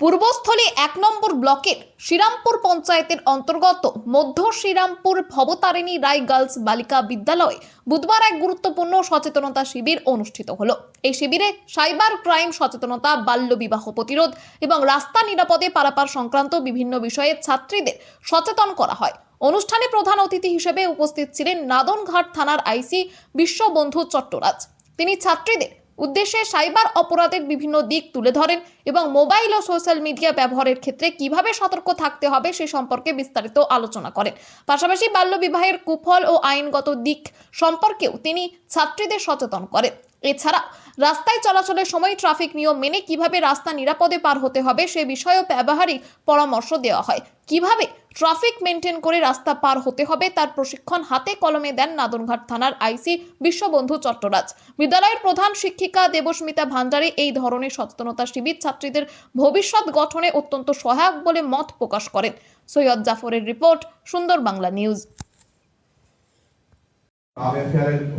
পূর্বস্থলী এক নম্বর ব্লকের শ্রীরামপুর পঞ্চায়েতের অন্তর্গত মধ্য শ্রীরামপুর ভবতারিণী রায় গার্লস বালিকা বিদ্যালয়ে বুধবার এক গুরুত্বপূর্ণ সচেতনতা শিবির অনুষ্ঠিত হলো। এই শিবিরে সাইবার ক্রাইম, সচেতনতা, বাল্যবিবাহ প্রতিরোধ এবং রাস্তা নিরাপদে পারাপার সংক্রান্ত বিভিন্ন বিষয়ে ছাত্রীদের সচেতন করা হয়। অনুষ্ঠানে প্রধান অতিথি হিসেবে উপস্থিত ছিলেন নাদনঘাট থানার আইসি বিশ্ববন্ধু চট্টরাজ। তিনি ছাত্রীদের উদ্দেশ্যে সাইবার অপরাধের বিভিন্ন দিক তুলে ধরেন এবং মোবাইল ও সোশ্যাল মিডিয়া ব্যবহারের ক্ষেত্রে কীভাবে সতর্ক থাকতে হবে সে সম্পর্কে বিস্তারিত আলোচনা করেন। পাশাপাশি বাল্যবিবাহের কুফল ও আইনগত দিক সম্পর্কেও তিনি ছাত্রীদের সচেতন করেন। এছাড়া, রাস্তায় চলাচলের সময় ট্রাফিক নিয়ম মেনে কীভাবে রাস্তা নিরাপদে পার হতে হবে সে বিষয়েও ব্যবহারিক পরামর্শ দেওয়া হয়। কীভাবে ট্রাফিক মেনটেন করে রাস্তা পার হতে হবে। তার প্রশিক্ষণ হাতে কলমে দেন নাদনঘাট থানার আইসি বিশ্ববন্ধু চট্টরাজ। বিদ্যালয়ের প্রধান শিক্ষিকা দেবস্মিতা ভান্ডারী এই ধরনের সচেতনতা শিবির ছাত্রীদের ভবিষ্যৎ গঠনে অত্যন্ত সহায়ক বলে মত প্রকাশ করেন। সৈয়দ জাফরের রিপোর্ট, সুন্দর বাংলা নিউজ।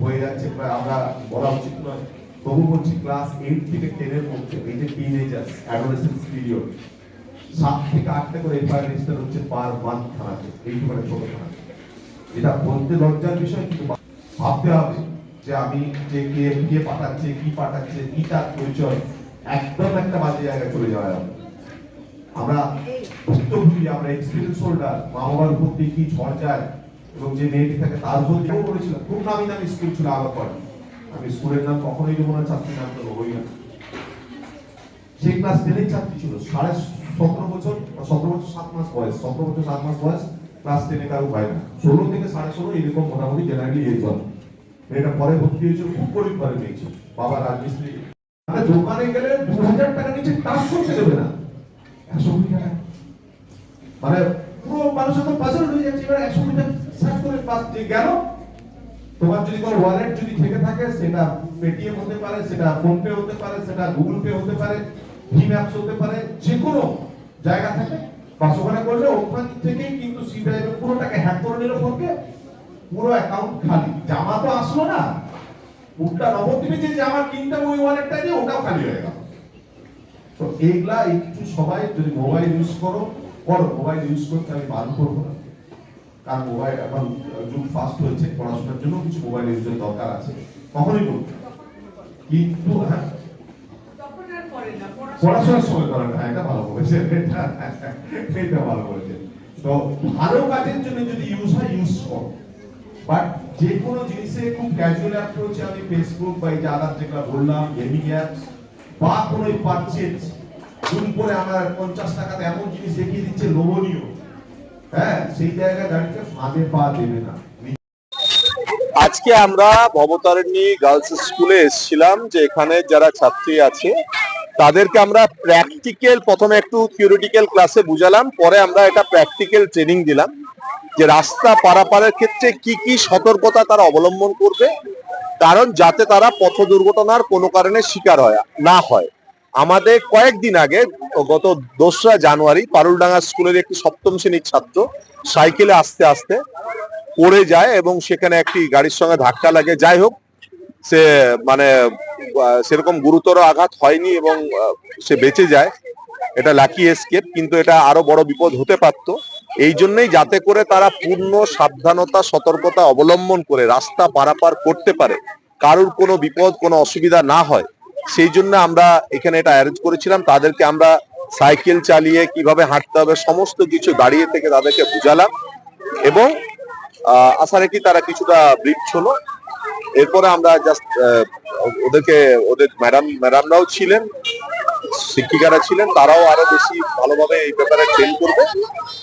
হয়ে যাচ্ছে আমরা বলা উচিত নয় তবু বলছি ক্লাস এইট থেকে টেনের মধ্যে, এই যে টিনেজার্স অ্যাডোলেসেন্স পিরিয়ড সাত থেকে আটটা করে এফআইআর রেজিস্টার হচ্ছে পার মান্থ থানাতে এইটুখানে ছোট থানাতে এটা বলতে লজ্জার বিষয় কিন্তু ভাবতে হবে যে আমি যে কে কে পাঠাচ্ছে কি পাঠাচ্ছে কি তার পরিচয় একদম একটা বাজে জায়গায় চলে যাওয়া যাবে আমরা ভুক্তভোগী আমরা এক্সপিরিয়েন্স হোল্ডার মা বাবার উপর দিয়ে কি ঝড় যায় এবং যে মেয়েটি থাকে তার উপর দিয়েও করেছিলাম খুব নামি দামি স্কুল ছিল আবার পরে আমি স্কুলের নাম কখনোই দেবো না, ছাত্রীর নাম তো হবই না। সেই ক্লাস টেনের ছাত্রী ছিল, সাড়ে সতেরো বছর সতেরো বছর সাত মাস বয়স, সতেরো বছর সাত মাস বয়স ক্লাস টেনে কারও হয় না। ষোলো থেকে সাড়ে ষোলো এরকম মোটামুটি জেনারেলি এজ হবে মেয়েটা পরে ভর্তি হয়েছিল খুব গরিব ঘরে মেয়ে বাবা রাজমিস্ত্রি। মানে দোকানে গেলে দু হাজার টাকা নিচে করতে দেবে না। একশো টাকা। মানে পুরো মানুষের তো হয়ে যাচ্ছে, এবার একশো টাকা সার্চ করে পাস দিয়ে গেল। তোমার যদি কোনো ওয়ালেট যদি থেকে থাকে, সেটা পেটিএম হতে পারে, সেটা ফোন পে হতে পারে, সেটা গুগল পে হতে পারে ভীম অ্যাপস হতে পারে যে কোনো জায়গা থেকে বাস ওখানে করলে ওখান থেকেই কিন্তু সি ড্রাইভে পুরো টাকা হ্যাক করে নিল ফোনকে, পুরো অ্যাকাউন্ট খালি। জামা তো আসলো না। উল্টা নবদ্বীপে যে জামা কিনতাম ওই ওয়ালেটটা দিয়ে ওটাও খালি হয়ে গেল। তো এইগুলা একটু সবাই যদি মোবাইল ইউজ করো করো মোবাইল ইউজ করতে আমি বারণ করব না। কারণ মোবাইল এখন যুগ ফাস্ট হয়েছে, পড়াশোনার জন্য কিছু মোবাইল ইউজের দরকার আছে। কখনোই করতে কিন্তু হ্যাঁ পড়াশোনার সময় করেন হ্যাঁ এটা ভালো করেছে এটা এটা ভালো করেছে তো ভালো কাজের জন্য যদি ইউজ হয় ইউজ করো বাট যে কোনো জিনিসে খুব ক্যাজুয়াল অ্যাপ্রোচে আমি ফেসবুক বা এই যে আদার যেগুলো বললাম গেমিং অ্যাপস বা কোনো পারচেজ জুম করে আমার পঞ্চাশ টাকাতে এমন জিনিস দেখিয়ে দিচ্ছে লোভনীয় হ্যাঁ সেই জায়গায় দাঁড়িয়ে ফাঁদে পা দেবে না। আজকে আমরা ভবতারিণী গার্লস স্কুলে এসেছিলাম, যে এখানে যারা ছাত্রী আছে তাদেরকে আমরা প্র্যাকটিক্যাল প্রথমে একটু থিওরিটিক্যাল ক্লাসে বুঝালাম, পরে আমরা এটা প্র্যাকটিক্যাল ট্রেনিং দিলাম যে রাস্তা পারাপারের ক্ষেত্রে কি কি সতর্কতা তারা অবলম্বন করবে, কারণ যাতে তারা পথ দুর্ঘটনার কোনো কারণে শিকার হয়, না হয়। আমাদের কয়েকদিন আগে, গত দোসরা জানুয়ারি, পারুলডাঙ্গা স্কুলের একটি সপ্তম শ্রেণির ছাত্র সাইকেলে আস্তে আস্তে পড়ে যায় এবং সেখানে একটি গাড়ির সঙ্গে ধাক্কা লাগে। যাই হোক সে মানে সেরকম গুরুতর আঘাত হয়নি এবং সে বেঁচে যায়। এটা লাকি এসকেপ কিন্তু এটা আরও বড় বিপদ হতে পারত। এই জন্যই যাতে করে তারা পূর্ণ সাবধানতা, সতর্কতা অবলম্বন করে রাস্তা পারাপার করতে পারে। কারুর কোনো বিপদ, কোনো অসুবিধা না হয়। সেই জন্য আমরা এখানে এটা অ্যারেঞ্জ করেছিলাম। তাদেরকে আমরা সাইকেল চালিয়ে কীভাবে হাঁটতে হবে, সমস্ত কিছু দাঁড়িয়ে থেকে তাদেরকে বুঝালাম। এবং আশা রাখি তারা কিছুটা হলো। এরপরে আমরা জাস্ট ওদেরকে, ওদের ম্যাডাম ম্যাডামরাও ছিলেন, শিক্ষিকারা ছিলেন, তারাও আরও বেশি ভালোভাবে এই ব্যাপারে ট্রেন করবে।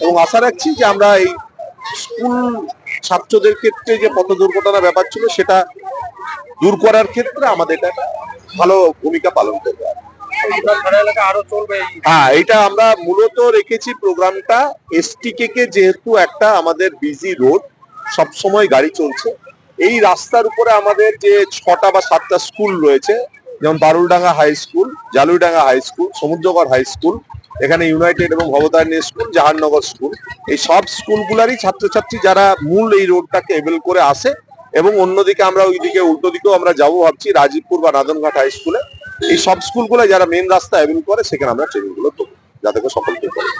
এবং আশা রাখছি যে আমরা এই স্কুল ছাত্রদের ক্ষেত্রে যে পথ দুর্ঘটনা ব্যাপার ছিল, সেটা দূর করার ক্ষেত্রে আমাদের এটা ভালো ভূমিকা পালন করবে। হ্যাঁ এটা আমরা মূলত রেখেছি প্রোগ্রামটা। এসটিকে কে যেহেতু একটা আমাদের বিজি রোড সব সময় গাড়ি চলছে। এই রাস্তার উপরে আমাদের যে ছটা বা সাতটা স্কুল রয়েছে, যেমন Baruldanga high school, Jaluidanga high school, Samudragarh high school, এখানে ইউনাইটেড এবং ভবতারিণী স্কুল, জাহাননগর স্কুল, এই সব স্কুলগুলারই ছাত্রছাত্রী যারা মূল এই রোডটাকে এবেল করে আসে এবং অন্যদিকে আমরা ওইদিকে, উল্টো দিকেও আমরা যাব ভাবছি, রাজীবপুর বা নাদনঘাট হাই স্কুলে। এই সব স্কুলগুলো যারা মেন রাস্তা এবেল করে, সেখানে আমরা ট্রেনিংগুলো দেবো যাতে করে সকলকে করে